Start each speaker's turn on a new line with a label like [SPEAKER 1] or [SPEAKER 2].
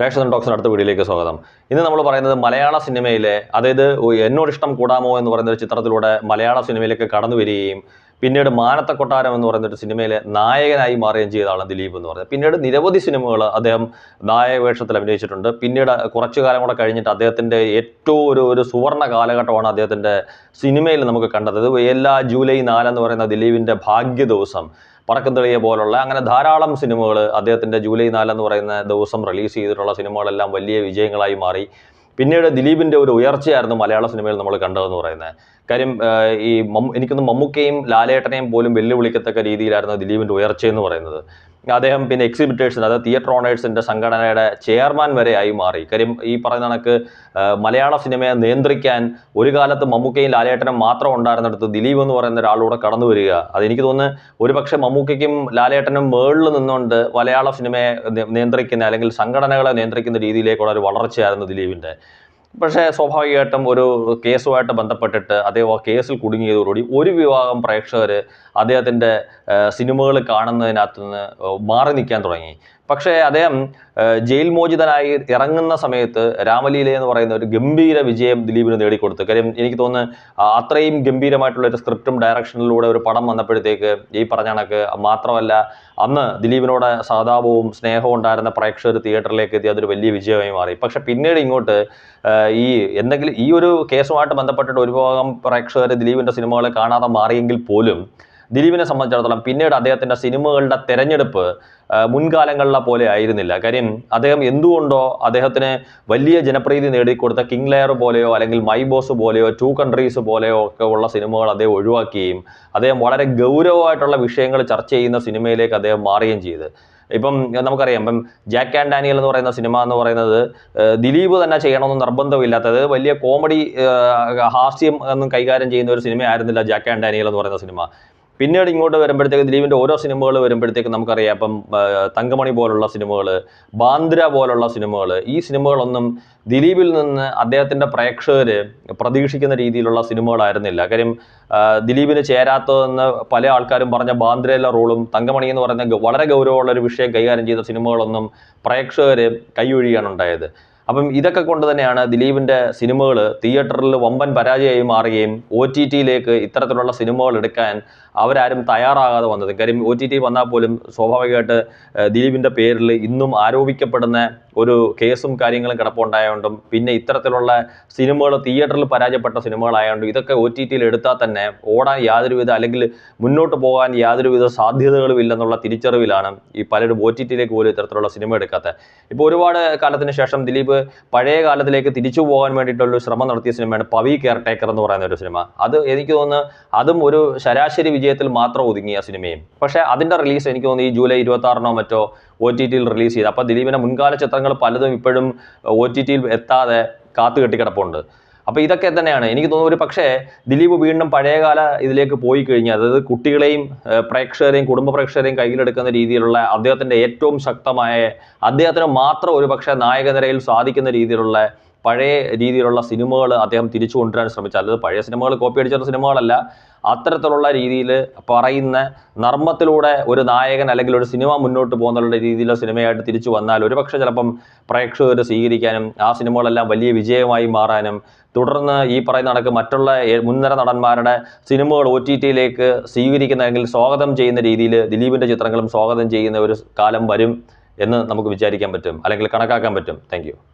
[SPEAKER 1] രേഷൻ ടോക്സിന്റെ അടുത്ത വീഡിയോയിലേക്ക് സ്വാഗതം. ഇന്ന് നമ്മൾ പറയുന്നത് മലയാള സിനിമയിലെ അതായത് എന്നോട് ഇഷ്ടം കൂടാമോ എന്ന് പറയുന്ന ഒരു ചിത്രത്തിലൂടെ മലയാള സിനിമയിലേക്ക് കടന്നു വരികയും പിന്നീട് മാനത്ത കൊട്ടാരം എന്ന് പറയുന്ന ഒരു സിനിമയിലെ നായകനായി മാറുകയും ചെയ്ത ആളാണ് ദിലീപ് എന്ന് പറയുന്നത്. പിന്നീട് നിരവധി സിനിമകൾ അദ്ദേഹം നായക വേഷത്തിൽ അഭിനയിച്ചിട്ടുണ്ട്. പിന്നീട് കുറച്ചു കാലം കൂടെ കഴിഞ്ഞിട്ട് അദ്ദേഹത്തിന്റെ ഏറ്റവും ഒരു ഒരു സുവർണ കാലഘട്ടമാണ് അദ്ദേഹത്തിന്റെ സിനിമയിൽ നമുക്ക് കണ്ടത്. എല്ലാ ജൂലൈ നാലെന്ന് പറയുന്ന ദിലീപിന്റെ ഭാഗ്യ ദിവസം പറക്കം തെളിയ പോലുള്ള അങ്ങനെ ധാരാളം സിനിമകൾ അദ്ദേഹത്തിന്റെ ജൂലൈ നാലെന്ന് പറയുന്ന ദിവസം റിലീസ് ചെയ്തിട്ടുള്ള സിനിമകളെല്ലാം വലിയ വിജയങ്ങളായി മാറി. പിന്നീട് ദിലീപിന്റെ ഒരു ഉയർച്ചയായിരുന്നു മലയാള സിനിമയിൽ നമ്മൾ കണ്ടതെന്ന് പറയുന്നത്. കാര്യം ഈ മമ്മ എനിക്കൊന്ന് മമ്മൂക്കയും ലാലേട്ടനെയും പോലും വെല്ലുവിളിക്കത്തക്ക രീതിയിലായിരുന്നു ദിലീപിന്റെ ഉയർച്ചയെന്ന് പറയുന്നത്. അദ്ദേഹം പിന്നെ എക്സിബിറ്റേഴ്സിന് അതായത് തിയേറ്റർ ഓണേഴ്സിന്റെ സംഘടനയുടെ ചെയർമാൻ വരെ ആയി മാറി. കാര്യം ഈ പറയുന്ന കണക്ക് മലയാള സിനിമയെ നിയന്ത്രിക്കാൻ ഒരു കാലത്ത് മമ്മൂക്കയും ലാലേട്ടനും മാത്രം ഉണ്ടായിരുന്നിടത്ത് ദിലീപ് എന്ന് പറയുന്ന ഒരാളൂടെ കടന്നു വരിക. അതെനിക്ക് തോന്നുന്നു ഒരുപക്ഷെ മമ്മൂക്കയ്ക്കും ലാലേട്ടനും മേളിൽ നിന്നുകൊണ്ട് മലയാള സിനിമയെ നിയന്ത്രിക്കുന്ന അല്ലെങ്കിൽ സംഘടനകളെ നിയന്ത്രിക്കുന്ന രീതിയിലേക്കുള്ള ഒരു വളർച്ചയായിരുന്നു ദിലീപിന്റെ പക്ഷേ സ്വാഭാവികമായിട്ടും ഒരു കേസുമായിട്ട് ബന്ധപ്പെട്ടിട്ട് അദ്ദേഹം ആ കേസിൽ കുടുങ്ങിയതോടുകൂടി ഒരു വിഭാഗം പ്രേക്ഷകർ അദ്ദേഹത്തിന്റെ സിനിമകൾ കാണുന്നതിനകത്ത് നിന്ന് മാറി നിൽക്കാൻ തുടങ്ങി. പക്ഷേ അദ്ദേഹം ജയിൽ മോചിതനായി ഇറങ്ങുന്ന സമയത്ത് രാമലീല എന്ന് പറയുന്ന ഒരു ഗംഭീര വിജയം ദിലീപിന് നേടിക്കൊടുത്തു. കാര്യം എനിക്ക് തോന്നുന്നു അത്രയും ഗംഭീരമായിട്ടുള്ള ഒരു സ്ക്രിപ്റ്റും ഡയറക്ഷനിലൂടെ ഒരു പടം വന്നപ്പോഴത്തേക്ക് ഈ പറഞ്ഞ കണക്ക് മാത്രമല്ല അന്ന് ദിലീപിനോട് സഹതാപവും സ്നേഹവും ഉണ്ടായിരുന്ന പ്രേക്ഷകർ തിയേറ്ററിലേക്ക് എത്തി അതൊരു വലിയ വിജയമായി മാറി. പക്ഷെ പിന്നീട് ഇങ്ങോട്ട് ഈ എന്തെങ്കിലും ഈ ഒരു കേസുമായിട്ട് ബന്ധപ്പെട്ടിട്ട് ഒരു ഭാഗം പ്രേക്ഷകർ ദിലീപിന്റെ സിനിമകളെ കാണാതെ മാറിയെങ്കിൽ പോലും ദിലീപിനെ സംബന്ധിച്ചിടത്തോളം പിന്നീട് അദ്ദേഹത്തിന്റെ സിനിമകളുടെ തിരഞ്ഞെടുപ്പ് മുൻകാലങ്ങളിലെ പോലെ ആയിരുന്നില്ല. കാര്യം അദ്ദേഹം എന്തുകൊണ്ടോ അദ്ദേഹത്തിന് വലിയ ജനപ്രീതി നേടിക്കൊടുത്ത കിങ് ലെയർ പോലെയോ അല്ലെങ്കിൽ മൈ ബോസ് പോലെയോ ടു കൺട്രീസ് പോലെയോ ഒക്കെ ഉള്ള സിനിമകൾ അദ്ദേഹം ഒഴിവാക്കുകയും അദ്ദേഹം വളരെ ഗൗരവമായിട്ടുള്ള വിഷയങ്ങൾ ചർച്ച ചെയ്യുന്ന സിനിമയിലേക്ക് അദ്ദേഹം മാറുകയും ചെയ്ത്. ഇപ്പം നമുക്കറിയാം ഇപ്പം ജാക്ക് ആൻഡ് ഡാനിയൽ എന്ന് പറയുന്ന സിനിമ എന്ന് പറയുന്നത് ദിലീപ് തന്നെ ചെയ്യണമെന്ന് നിർബന്ധമില്ലാത്തത് വലിയ കോമഡി ഹാസ്യം ഒന്നും കൈകാര്യം ചെയ്യുന്ന ഒരു സിനിമ ആയിരുന്നില്ല ജാക്ക് ആൻഡ് ഡാനിയൽ എന്ന് പറയുന്ന സിനിമ. പിന്നീട് ഇങ്ങോട്ട് വരുമ്പോഴത്തേക്ക് ദിലീപിന്റെ ഓരോ സിനിമകൾ വരുമ്പോഴത്തേക്ക് നമുക്കറിയാം. അപ്പം തങ്കമണി പോലുള്ള സിനിമകൾ ബാന്ദ്ര പോലുള്ള സിനിമകൾ ഈ സിനിമകളൊന്നും ദിലീപിൽ നിന്ന് അദ്ദേഹത്തിന്റെ പ്രേക്ഷകർ പ്രതീക്ഷിക്കുന്ന രീതിയിലുള്ള സിനിമകളായിരുന്നില്ല. കാര്യം ദിലീപിന് ചേരാത്തതെന്ന് പല ആൾക്കാരും പറഞ്ഞ ബാന്ദ്രയിലെ റോളും തങ്കമണി എന്ന് പറയുന്ന വളരെ ഗൗരവമുള്ള ഒരു വിഷയം കൈകാര്യം ചെയ്ത സിനിമകളൊന്നും പ്രേക്ഷകർ കൈയൊഴിയാണ് ഉണ്ടായത്. അപ്പം ഇതൊക്കെ കൊണ്ട് തന്നെയാണ് ദിലീപിന്റെ സിനിമകൾ തിയേറ്ററിൽ വമ്പൻ പരാജയമായി മാറുകയും ഒ ടി ടിയിലേക്ക് ഇത്തരത്തിലുള്ള സിനിമകൾ എടുക്കാൻ അവരാരും തയ്യാറാകാതെ വന്നത്. കാര്യം ഒ ടി ടി വന്നാൽ പോലും സ്വാഭാവികമായിട്ട് ദിലീപിന്റെ പേരിൽ ഇന്നും ആരോപിക്കപ്പെടുന്ന ഒരു കേസും കാര്യങ്ങളും കിടപ്പുണ്ടായതുകൊണ്ടും പിന്നെ ഇത്തരത്തിലുള്ള സിനിമകൾ തിയേറ്ററിൽ പരാജയപ്പെട്ട സിനിമകളായതുകൊണ്ടും ഇതൊക്കെ ഒ ടി ടിയിൽ എടുത്താൽ തന്നെ ഓടാൻ യാതൊരുവിധ അല്ലെങ്കിൽ മുന്നോട്ട് പോകാൻ യാതൊരുവിധ സാധ്യതകളും ഇല്ലെന്നുള്ള തിരിച്ചറിവിലാണ് ഈ പലരും ഒ ടി ടിയിലേക്ക് പോലും ഇത്തരത്തിലുള്ള സിനിമ എടുക്കാത്തത്. ഇപ്പോൾ ഒരുപാട് കാലത്തിന് ശേഷം ദിലീപ് പഴയ കാലത്തിലേക്ക് തിരിച്ചു പോകാൻ വേണ്ടിയിട്ടുള്ള ഒരു ശ്രമം നടത്തിയ സിനിമയാണ് പവി കെയർ ടേക്കർ എന്ന് പറയുന്ന ഒരു സിനിമ. അത് എനിക്ക് തോന്നുന്നു അതും ഒരു ശരാശരി വിജയത്തിൽ മാത്രം ഒതുങ്ങിയ സിനിമയും. പക്ഷേ അതിന്റെ റിലീസ് എനിക്ക് തോന്നുന്നു ഈ ജൂലൈ ഇരുപത്തി ആറിനോ മറ്റോ ഒ ടി ടിയിൽ റിലീസ് ചെയ്ത്. അപ്പോൾ ദിലീപിന്റെ മുൻകാല ചിത്രങ്ങൾ പലതും ഇപ്പോഴും ഒ ടി ടിയിൽ എത്താതെ കാത്തു കെട്ടിക്കിടപ്പുണ്ട്. അപ്പോൾ ഇതൊക്കെ തന്നെയാണ്. എനിക്ക് തോന്നുന്നു ഒരു പക്ഷേ ദിലീപ് വീണ്ടും പഴയകാല ഇതിലേക്ക് പോയി കഴിഞ്ഞാൽ അതായത് കുട്ടികളെയും പ്രേക്ഷകരെയും കുടുംബ പ്രേക്ഷകരെയും കയ്യിലെടുക്കുന്ന രീതിയിലുള്ള അദ്ദേഹത്തിന്റെ ഏറ്റവും ശക്തമായ അദ്ദേഹത്തിന് മാത്രം ഒരു പക്ഷേ നായക നിരയിൽ സാധിക്കുന്ന രീതിയിലുള്ള പഴയ രീതിയിലുള്ള സിനിമകൾ അദ്ദേഹം തിരിച്ചു കൊണ്ടുവരാൻ ശ്രമിച്ചാൽ അല്ലാതെ പഴയ സിനിമകൾ കോപ്പി അടിച്ചുള്ള സിനിമകളല്ല അത്തരത്തിലുള്ള രീതിയിൽ പറയുന്ന നർമ്മത്തിലൂടെ ഒരു നായകൻ അല്ലെങ്കിൽ ഒരു സിനിമ മുന്നോട്ട് പോകുന്നുള്ള രീതിയിലുള്ള സിനിമയായിട്ട് തിരിച്ചു വന്നാൽ ഒരുപക്ഷെ ചിലപ്പം പ്രേക്ഷകർ സ്വീകരിക്കാനും ആ സിനിമകളെല്ലാം വലിയ വിജയമായി മാറാനും തുടർന്ന് ഈ പറയുന്ന കണക്ക് മറ്റുള്ള മുൻനിര നടന്മാരുടെ സിനിമകൾ ഒ ടി ടിയിലേക്ക് സ്വീകരിക്കുന്ന അല്ലെങ്കിൽ സ്വാഗതം ചെയ്യുന്ന രീതിയിൽ ദിലീപിന്റെ ചിത്രങ്ങളും സ്വാഗതം ചെയ്യുന്ന ഒരു കാലം വരും എന്ന് നമുക്ക് വിചാരിക്കാൻ പറ്റും അല്ലെങ്കിൽ കണക്കാക്കാൻ പറ്റും. താങ്ക്